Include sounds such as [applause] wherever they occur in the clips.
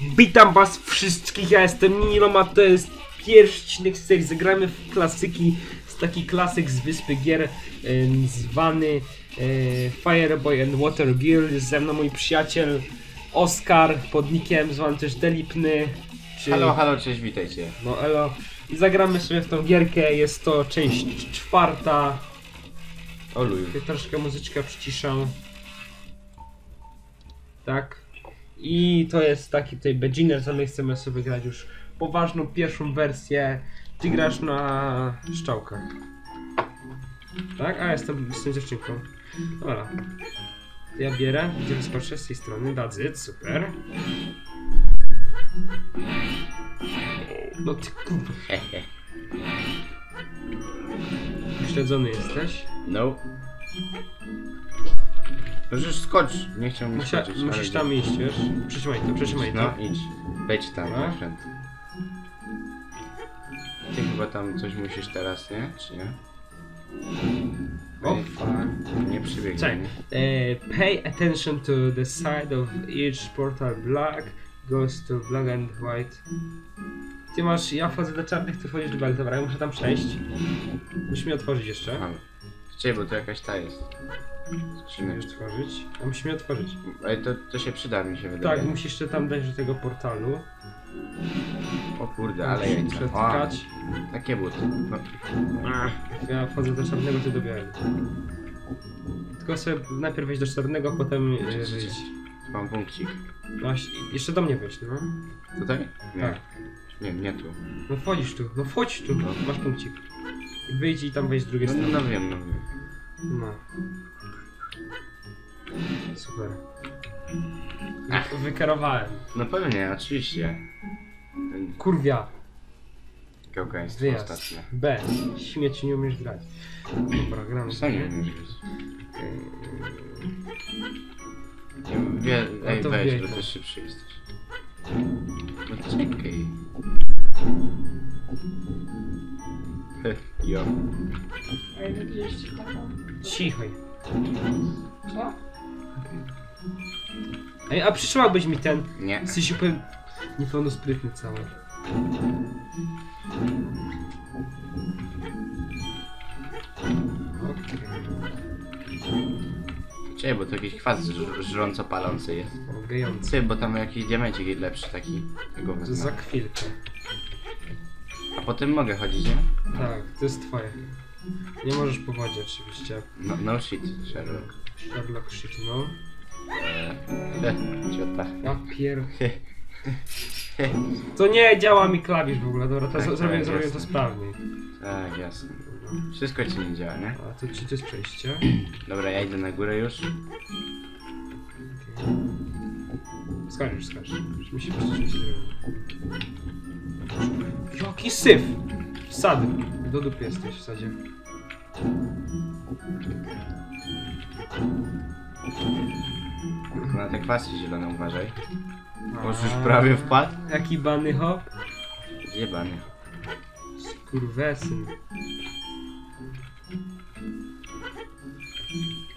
Witam was wszystkich, ja jestem Niloma, to jest pierwszy odcinek z Zagramy w klasyki, jest taki klasyk z wyspy gier em, zwany e, Fireboy and Water Girl, jest ze mną mój przyjaciel Oskar, pod nickiem zwany też Delipny, czy... Halo, halo, cześć, witajcie. No elo. I zagramy sobie w tą gierkę, jest to część czwarta, Oluj. Troszkę muzyczkę przyciszam. Tak. I to jest taki tutaj beginner, co my chcemy sobie grać już poważną pierwszą wersję. Ty grasz na szczałkach. Tak? A jestem, jestem dziewczynką. Dobra. Ja bierę, gdzie wyskoczę z tej strony. It, super. No ty kurwa, [laughs] śledzony jesteś. No. Możesz skocz. Nie chciałbym Musia, skoczyć. musisz ale- tam iść, wiesz? Przytrzymaj to, przytrzymaj to. No, idź. Wejdź tam, No. na front. Ty chyba tam coś musisz teraz, nie? Czy nie? O, Ej, fuck. Nie przybiegnij. Czekaj. E, pay attention to the side of each portal black goes to black and white. Ty masz, ja wchodzę do czarnych, ty wchodzisz do black, dobra, ja muszę tam przejść. Musimy otworzyć jeszcze. Halo. Czekaj, bo to jakaś ta jest. Musimy Skrzyneczka. otworzyć. A musimy otworzyć. Ale to, to się przyda, mi się wydaje. Tak, musisz jeszcze tam dać do tego portalu. O kurde, ale Musisz jajca. O, przetykać. takie buty. No. Ja wchodzę do czarnego, ty do białego. Tylko sobie najpierw wejść do czarnego, potem e, wyjść. Mam punkcik. No, jeszcze do mnie wejść, no. Tutaj? Nie. Tak. Nie, nie tu. No wchodzisz tu, no wchodź tu, masz punkcik. Wyjdź i tam wejść z drugiej No, strony. no wiem, no wiem. No. Super. Wy- Wykierowałem. No pewnie, oczywiście. Ten Kurwia. Gałgaństwo Wyjazd. ostatnie. B. Śmieci nie umiesz grać. Dobra, gramy. Sam nie umiesz grać. Nie, wie, ej, to weź, bo to. ty szybszy jesteś. No Jo. A ile wzięliście taką? Cichoj. Co? Ej, a przyszłabyś mi ten. Nie. Jesteś super niepełnosprytny cały. Czekaj, bo to jakiś kwas żr- żrąco palący jest. Okay. Gejący. Ty, bo tam jakiś diamencik lepszy taki. Tego To wezmę. za chwilkę. A potem mogę chodzić, nie? Tak, to jest twoje. Nie możesz po wodzie oczywiście. No, no shit, Sherlock. Sherlock shit, no. Heh, [laughs] ciota. Ja pier... To nie działa mi klawisz w ogóle, dobra, to Tak, tak, zrobię, zrobię to jasne. sprawniej. Tak, jasne. Wszystko ci nie działa, nie? A to ci to jest przejście. [clears throat] Dobra, ja idę na górę już. Już, skacz. Już mi się przyczynić Jaki syf! Sad. Do dupy jesteś w sadzie. Na te kwasy zielone uważaj. Może już prawie wpadł? Jaki bany hop? Zjebany. Skurwesyn.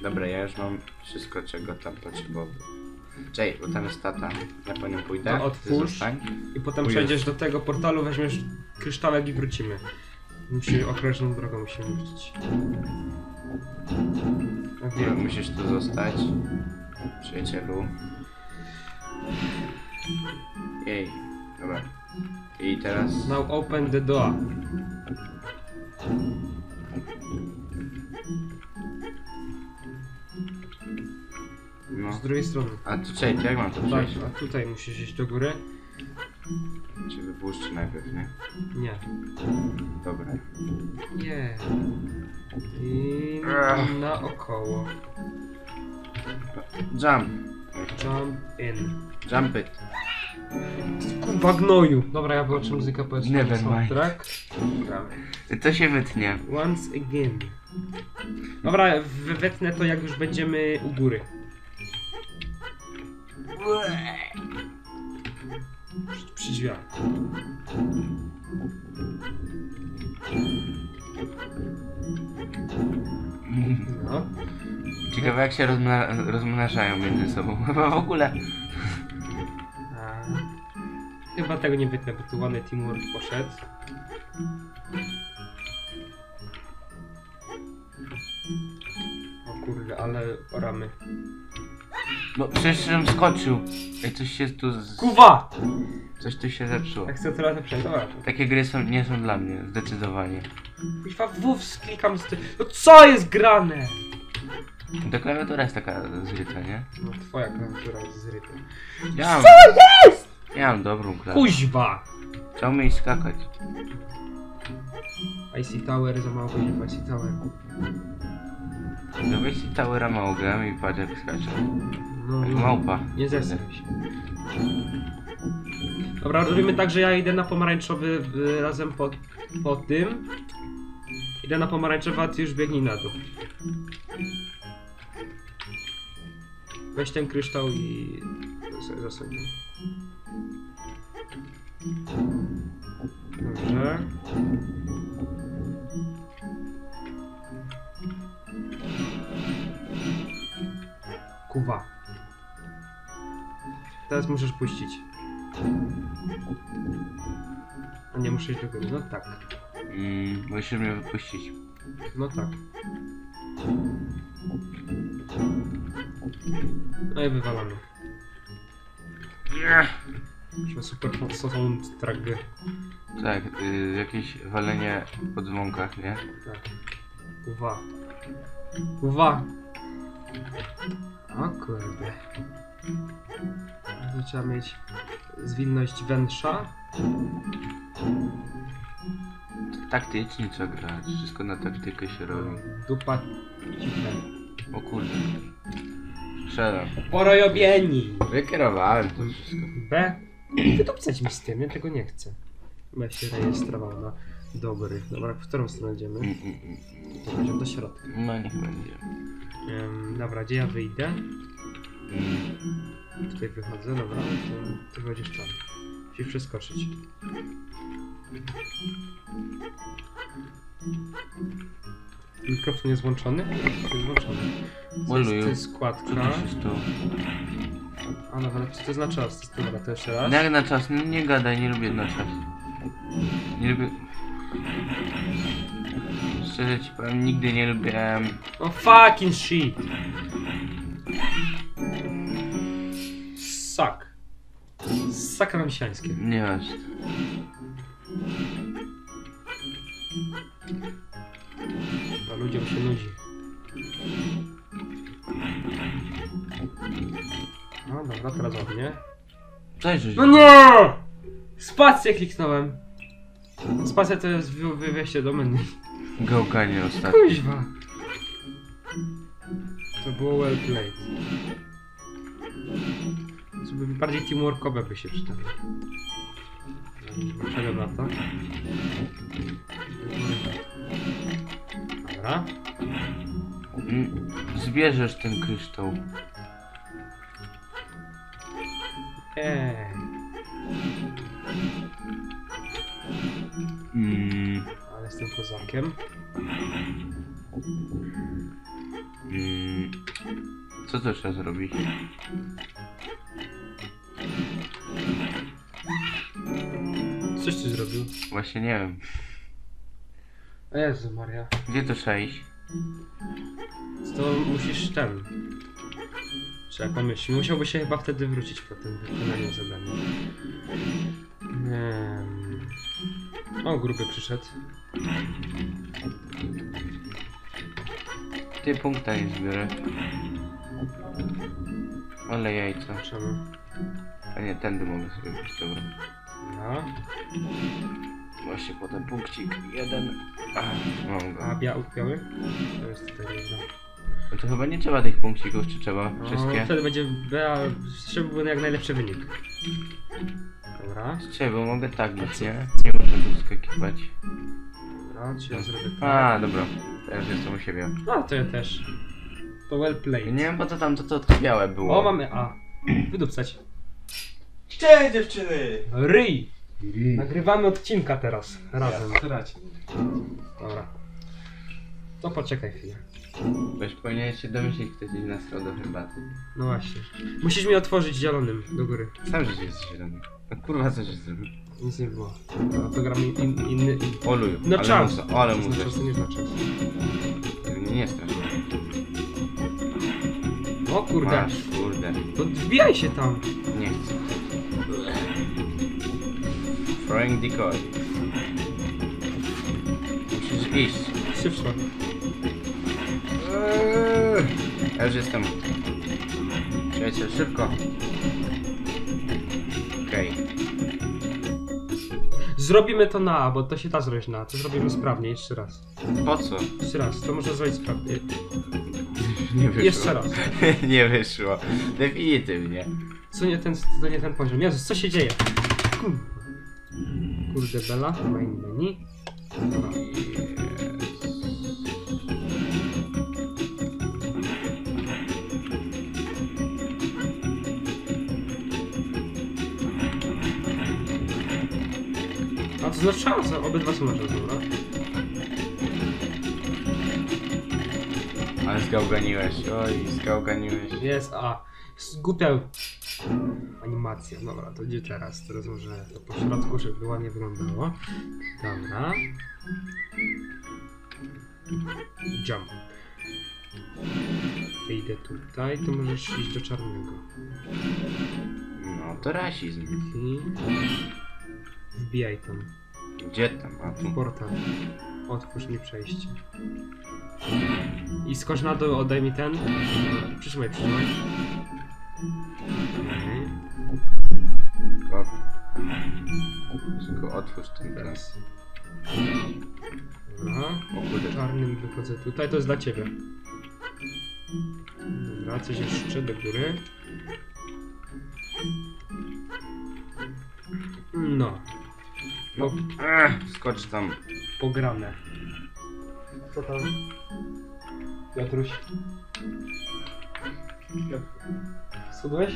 Dobra, ja już mam wszystko, czego tam potrzebował. Czej, bo tam jest tata. Ja po nią pójdę. To ty otwórz. I potem przejdziesz do tego portalu, weźmiesz kryształek i wrócimy. Musimy określoną drogą musimy wrócić. Okay. musisz tu zostać. Przyjacielu. Jej. Dobra. I teraz... Now open the door. No. Z drugiej strony. A tu czej, to jak mam to Tak, przejść? a tutaj musisz iść do góry. Czy wypuszczę najpierw, nie? Nie. Dobra. Nie. I Ech. naokoło. Jump. Jump in. Jump it. Kurwa gnoju. Dobra, ja wyłączę muzykę, powiedz Never mi mind. soundtrack. Gramy. To się wytnie. Once again. Dobra, wy- wytnę to jak już będziemy u góry. Przy, drzwiach. No. Ciekawe jak się rozmna rozmnażają między sobą. [laughs] Chyba w ogóle. A, Chyba tego nie wytnę, bo tu ładny teamwork poszedł. O kurde, ale ramy. No przecież żem skoczył. Ej, coś się tu... Z... Kuwa! Coś tu się zepsuło. Jak chcę teraz przejść, dobra. Takie gry są, nie są dla mnie, zdecydowanie. Kuźwa, WW sklikam z ty... No co jest grane? Ta klawiatura jest taka zryta, nie? No twoja klawiatura jest zryta. Ja mam... Ja mam dobrą klawiaturę. Kuźwa! Trzeba umieć skakać. IC Tower, za mało będzie w IC Tower. No weź ci towera małgę i patrz jak skacze. No, Jak no. małpa. Nie zesraj się. Dobra, robimy tak, że ja idę na pomarańczowy y, razem po, po tym. Idę na pomarańczowy, a ty już biegnij na dół. Weź ten kryształ i sobie zasadź. Dobrze. Kuwa. Teraz możesz puścić. A nie muszę iść do góry. No tak. Mm, musisz mnie wypuścić. No tak. No i wywalamy. Musimy super soundtrack gry. Tak, y, jakieś walenie po dzwonkach, nie? Tak. Uwa. Uwa. O kurde. To trzeba mieć zwinność wnętrza. Taktycznie co grać, wszystko na taktykę się robi. Dupa ciche. O kurde. Strzelam. Porojobieni. Wykierowałem to wszystko. B. Wydupcać mi z tym, ja tego nie chcę. B się rejestrował na dobry. Dobra, w którą stronę idziemy? Mm, mm, mm. Będzie do środka. No niech będzie. Em, dobra, gdzie ja wyjdę? Mm. Tutaj wychodzę, dobra, to ty będziesz tam. Musisz przeskoczyć. Mikrofon jest włączony? Jest włączony. To jest, jest składka. A dobra, co to jest na czas? To jest, dobra, to jeszcze raz. No jak na czas? Nie, nie gadaj, nie lubię na czas. Nie lubię... Szczerze ci powiem, nigdy nie lubiłem... Oh fucking shit! Suck. Sakra misiańskie. Nie masz. A ludziom się nudzi. No dobra, teraz ładnie. Cześć, No nie! Spację kliknąłem. Spacja to jest wy- wy- wejście do menu. Gałkanie ostatnio. Kuźwa. To było well played. Żeby bardziej teamworkowe by się przydało. Czego lata? Dobra. Mm, Zbierzesz ten kryształ. Eee. Kozakiem. mm. Co to trzeba zrobić? Coś ty zrobił. Właśnie nie wiem. O Jezu Maria. Gdzie to trzeba iść? To musisz ten. Trzeba pomyśleć. Musiałby się chyba wtedy wrócić po tym wykonaniu zadania. Nie. O, gruby przyszedł. Ty punkta nie zbiorę. Ale jajca. Czemu? A nie, tędy mogę sobie być, dobra. No. Właśnie potem punkcik jeden. Ach, mam go. A bia biały? To jest tutaj jedno. No to chyba nie trzeba tych punkcików, czy trzeba? No, Wszystkie? wtedy będzie B, a żeby był jak najlepszy wynik. Dobra. Trzeba, bo mogę tak być, nie? Nie muszę tu skakiwać. Dobra, czy ja zrobię tak? A, dobra. Teraz jestem u siebie. A, to ja też. To well played. nie wiem po co tam to, to, to białe było. O, mamy A. Wydupcać. Cześć dziewczyny! Ryj! Nagrywamy odcinka teraz. Razem. Dobra. To poczekaj chwilę. Weź powinien się domyślić, ktoś idzie na do herbaty. No właśnie. Musisz mi otworzyć zielonym do góry. Sam życie jest zielony. No kurwa, co się zrobił? Nic nie było. No to gramy in, inny... In... Oluju. No ale czas. Muza, ale muza. znaczy, to nie znaczy. Nie, nie strasz. O kurde. Masz, kurde. To wbijaj się tam. Nie chcę. Throwing decoy. Musisz iść. Szybko. Eee, Ja już jestem. Czekajcie, szybko. Okej. Zrobimy to na A, bo to się da zrobić na A. To zrobimy sprawnie, jeszcze raz. Po co? Jeszcze raz, to można zrobić sprawnie. Nie wyszło. Jeszcze raz. [laughs] nie wyszło. Definitywnie. Co nie ten, to nie ten poziom. Jezus, co się dzieje? Kurde Bela, main menu. Dobra. A to znaczy szansa, obydwa są nasze, dobra? Ale zgałganiłeś. Oj, zgałganiłeś. Jest, a. Zgupiał. Animacja, dobra, to gdzie teraz? Teraz może to po środku, żeby ładnie wyglądało. Dobra. Jump. Idę tutaj, to możesz iść do czarnego. No to rasizm. I... Wbijaj tam. Gdzie tam? A tu. Portal. Otwórz mi przejście. I skocz na dół, oddaj mi ten. Przytrzymaj, przytrzymaj. Okej. Tylko... Tylko otwórz ten teraz. Teraz. Dobra. O kurde. Czarnym wychodzę tutaj, to jest dla ciebie. Dobra, coś jeszcze do góry. No. Po, Ech, skocz tam. pograne. Co tam? Piotruś. Schudłeś? [laughs]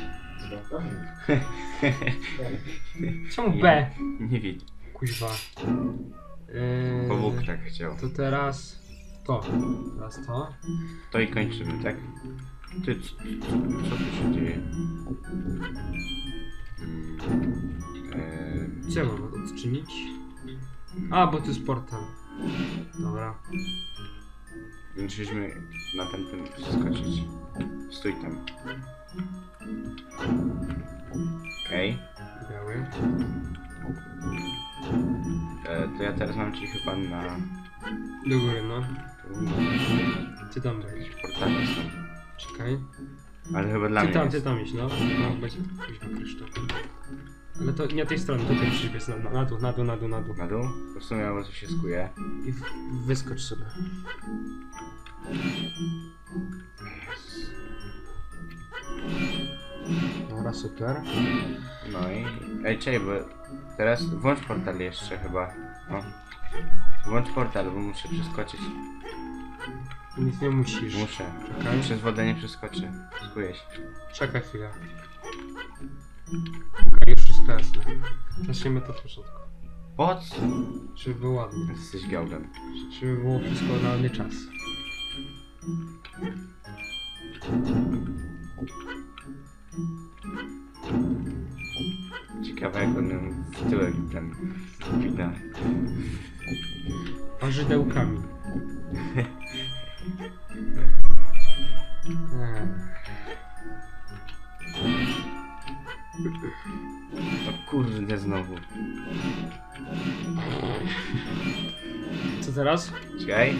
Czemu B? Nie widzę. Kuźwa. Yy, tak chciał. To teraz to. Teraz to. To i kończymy, tak? Ty, co, co, co tu się dzieje? Mm, eee, Co ja mam odczynić? A, bo to jest portal. Dobra. Musieliśmy na ten tym skoczyć. Stój tam. Okej. Biały. E, To ja teraz mam ci chyba na... Do góry, no. Ty tam jakieś portale są. Czekaj. Ale chyba dla Ty mnie tam, jest. ty tam iść, no. No, będzie kuźwa kryształ. Ale to nie tej strony, tutaj musisz biec na, na dół, na dół, na dół, na dół. Na dół? W sumie albo to się skuje. I w, wyskocz sobie. Dobra, super. No i... Ej, czekaj, bo teraz włącz portal jeszcze chyba. O. Włącz portal, bo muszę przeskoczyć. Nic nie musisz. Muszę. Czekaj. Przez wodę nie przeskoczę. Skuję się. Czekaj chwilę. Jasne. Zaczniemy to od początku. Po co? Żeby było ładnie. Jesteś gałgam. Żeby było wszystko na realny czas. Ciekawe jak on ją w tyłek ten wina. Parzydełkami. [laughs] Co teraz? Czekaj.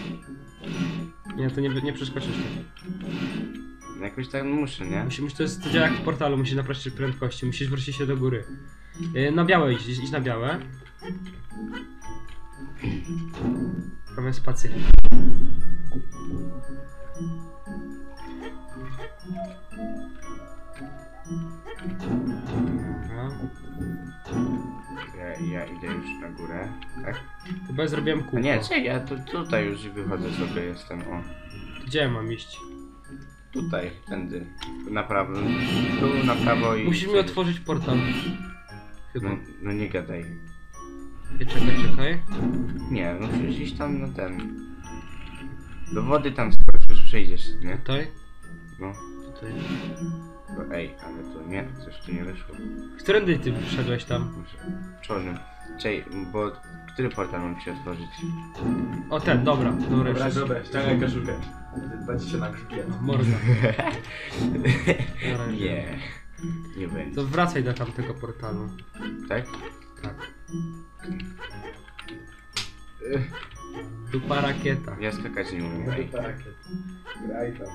Nie, to nie, nie przeskoczysz tak. Jakoś tak muszę, nie? Musisz, to, jest, to działa jak w portalu, musisz napraszać prędkości, musisz wrócić się do góry. Yy, Na białe idź, idź na białe. Prawie spację. Dobra. Chyba ja zrobiłem A kółko. nie, czekaj, ja tu, tutaj już wychodzę sobie jestem. O. Gdzie ja mam iść? Tutaj, tędy. Na prawo. Tu na prawo i. Musisz mi otworzyć portal. Chyba. No, no nie gadaj. Ej, Czekaj, czekaj. Nie, no musisz iść tam na ten. Do wody tam skoczysz przejdziesz, nie? Tutaj? No. Tutaj. Bo, ej, ale to nie, coś tu nie wyszło. Którędy ty wszedłeś tam? Muszę... Czornym. Czej, bo... Który portal mam ci otworzyć? O ten, dobra, dobra, Dobra, już. dobra, ściągaj koszulkę. Będzie się [laughs] na grzbiet. Morda. Dobra. Nie. Nie będzie. To wracaj do tamtego portalu. Tak? Tak. Dupa rakieta. Ja skakać nie umiem. Tak. Graj tam.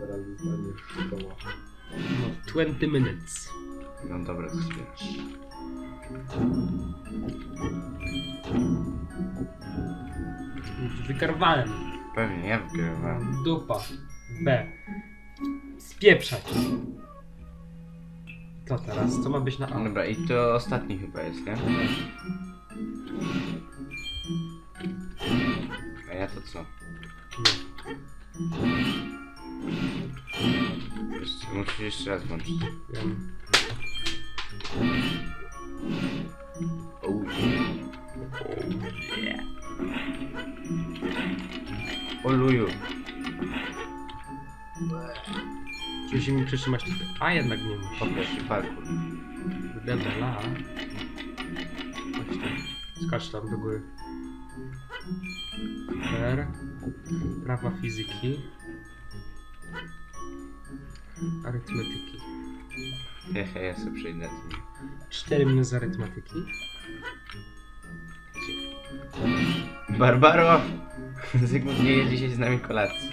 Zaraz zostaniesz koło. No, 20 minutes. No dobra, to zbierasz. Wykarwałem. Pewnie, ja wygrywam. Dupa. B. Spieprzać. Co teraz? Co ma być na A? Dobra, i to ostatni chyba jest, nie? A ja to co? Jeszcze, musisz jeszcze raz włączyć. Wiem. Oh yeah. O luju. Musi mi przytrzymać tutaj. A jednak nie musi. Po pierwszy parkour. Debela. Chodź tam. Skacz tam do góry. R. Prawa fizyki. Arytmetyki. Hehe, ja sobie przejdę tym. 4 minus arytmetyki. Barbaro! Zygmunt nie je dzisiaj z nami kolacji.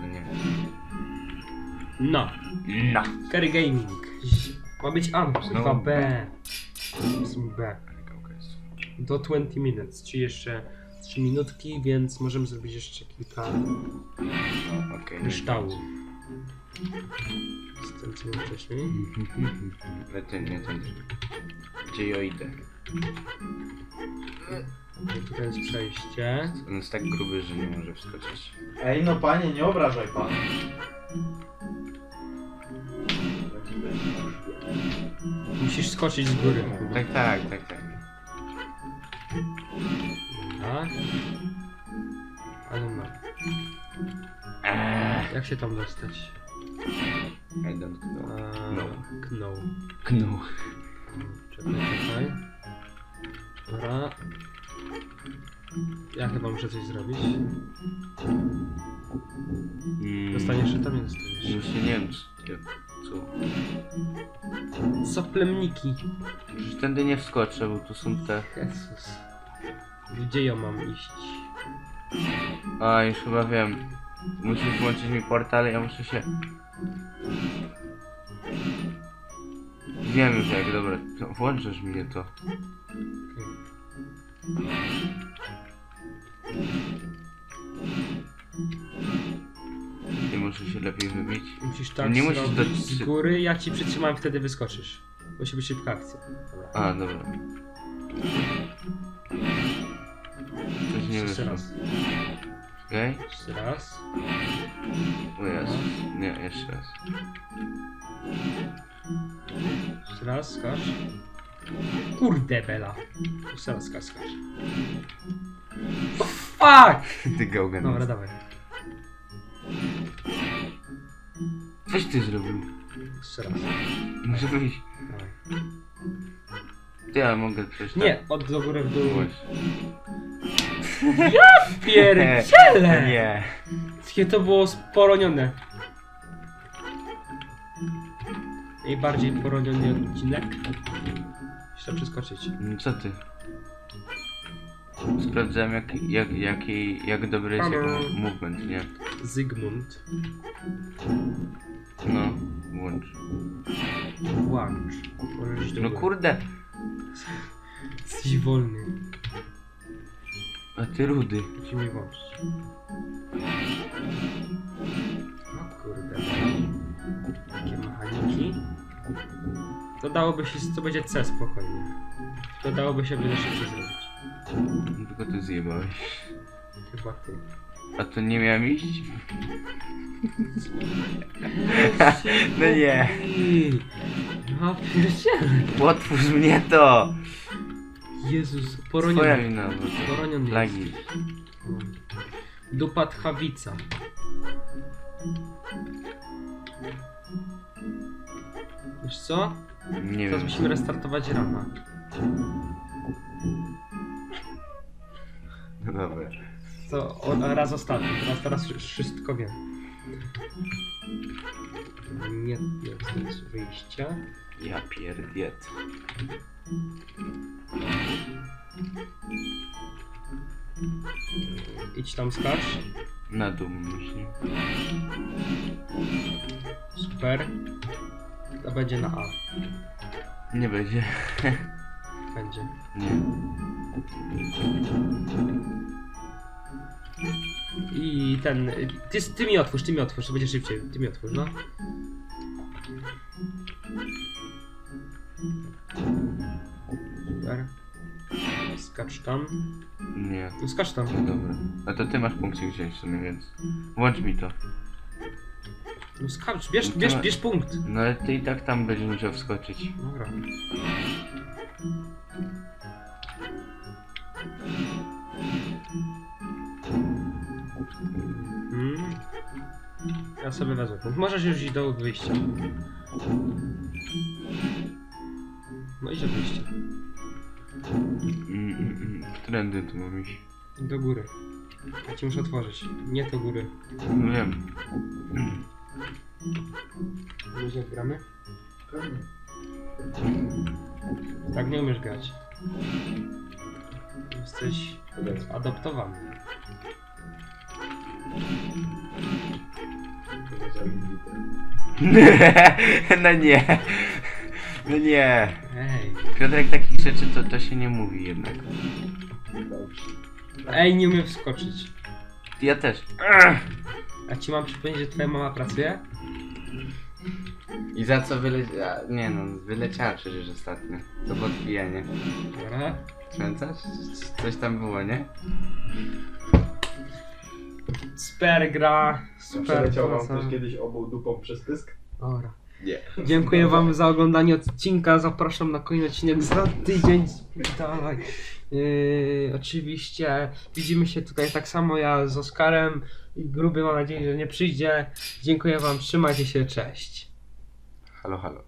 No nie. No. No. Carry Gaming. Ma być A, No. chyba B. B. Jest. Do 20 minutes, czyli jeszcze 3 minutki, więc możemy zrobić jeszcze kilka okej. kryształów. Jestem co wcześniej. Ale ten, nie ten. Gdzie ja idę? I Tutaj jest przejście. On jest tak gruby, że nie może wskoczyć. Ej, no panie, nie obrażaj pan. Musisz skoczyć z góry. Tak, tak, tak, tak. Tak. Ale ma. Eee, Jak się tam dostać? I don't know. A, No. Knął. Knu. Czekaj, czekaj. Dobra. Ja chyba muszę coś zrobić. Mm, Dostaniesz czy tam nie dostaniesz? Właśnie nie wiem, czy... jak- Co? Soplemniki. Przecież tędy nie wskoczę, bo tu są te... Jezus. Gdzie ja mam iść? A, już chyba wiem. Musisz włączyć mi portal, ja muszę się... Wiem już jak, dobra. No, Włączysz mnie to. Nie muszę się lepiej wybić. Musisz tak Nie musisz zrobić do- z góry, ja ci przytrzymam, wtedy wyskoczysz. Musi być szybka akcja. Dobra. A, dobra. Nie Jeszcze wyszło. raz. Okej? Jeszcze raz. O Jezus. Nie, jeszcze raz. Jeszcze raz, skacz. Kurde bela. Jeszcze raz skacz, skacz. O, fuck! [laughs] Ty gałgan. Dobra, dawaj. Coś ty zrobił. Jeszcze raz. Muszę wyjść. Dawaj. Ty, ale mogę przejść tak. Nie, od do góry w dół. Właśnie. Pierdziele! [laughs] Nie. Jakie to było sporonione. Najbardziej poroniony odcinek. Muszę przeskoczyć. Mm, Co ty? Sprawdzałem jak, jak, jaki, jak dobry jest jego Halo. movement, nie? Zygmunt. No, włącz. Włącz. Możesz do No góry. kurde! Jesteś wolny. A ty rudy. Musimy włączyć. O kurde. Takie mechaniki. To dałoby się, to będzie C spokojnie. To dałoby się wiele szybciej zrobić. No, Tylko ty zjebałeś. Chyba ty. A to nie miałem iść? [laughs] No nie. No pierdziele. Otwórz mnie to! Jezus, Twoja poroniony. wina, bo Poroniony lagi. jesteś. Dupa tchawica. Wiesz co? Nie Teraz wiem. musimy restartować rama. No dobra. To o, raz ostatni, teraz, teraz już wszystko wiem. Nie, nie jest wyjścia. Ja pierdiet. Idź tam skacz. Na dół myśli. Super. To będzie na A. Nie będzie. Będzie. Nie. I ten. Ty, ty mi otwórz, ty mi otwórz, to będzie szybciej. Ty mi otwórz, no. Super. Skacz tam. Nie. No skacz tam. No dobra. A to ty masz punkcik wziąć w sumie, więc... Włącz mi to. No skacz, bierz, bierz, bierz punkt. No ale ty i tak tam będziesz musiał wskoczyć. Dobra. Ja sobie wezmę punkt. Możesz już iść do wyjścia. No idź do wyjścia. Mm, mm, mm. Trendy tu mam iść. Do góry. Ja ci muszę otworzyć. Nie do góry. No wiem. Ludzie gramy? Pewnie. Tak nie umiesz grać. Jesteś adoptowany. No nie. No nie. Piotrek takich rzeczy to, to się nie mówi jednak. Ej, nie umiem wskoczyć. Ja też. A ci mam przypomnieć, że twoja mama pracuje? I za co wyleciała? Nie no, wyleciała przecież ostatnio. To podpijanie. Dobra. Pamiętasz? Coś tam było, nie? Super gra. Super. Przeleciał wam ktoś kiedyś obą dupą przez pysk? Dobra. Nie. Dziękuję wam za oglądanie odcinka. Zapraszam na kolejny odcinek za tydzień. Dawaj. Yy, oczywiście widzimy się tutaj tak samo ja z Oskarem. I gruby mam nadzieję, że nie przyjdzie. Dziękuję wam, trzymajcie się, cześć. Halo, halo.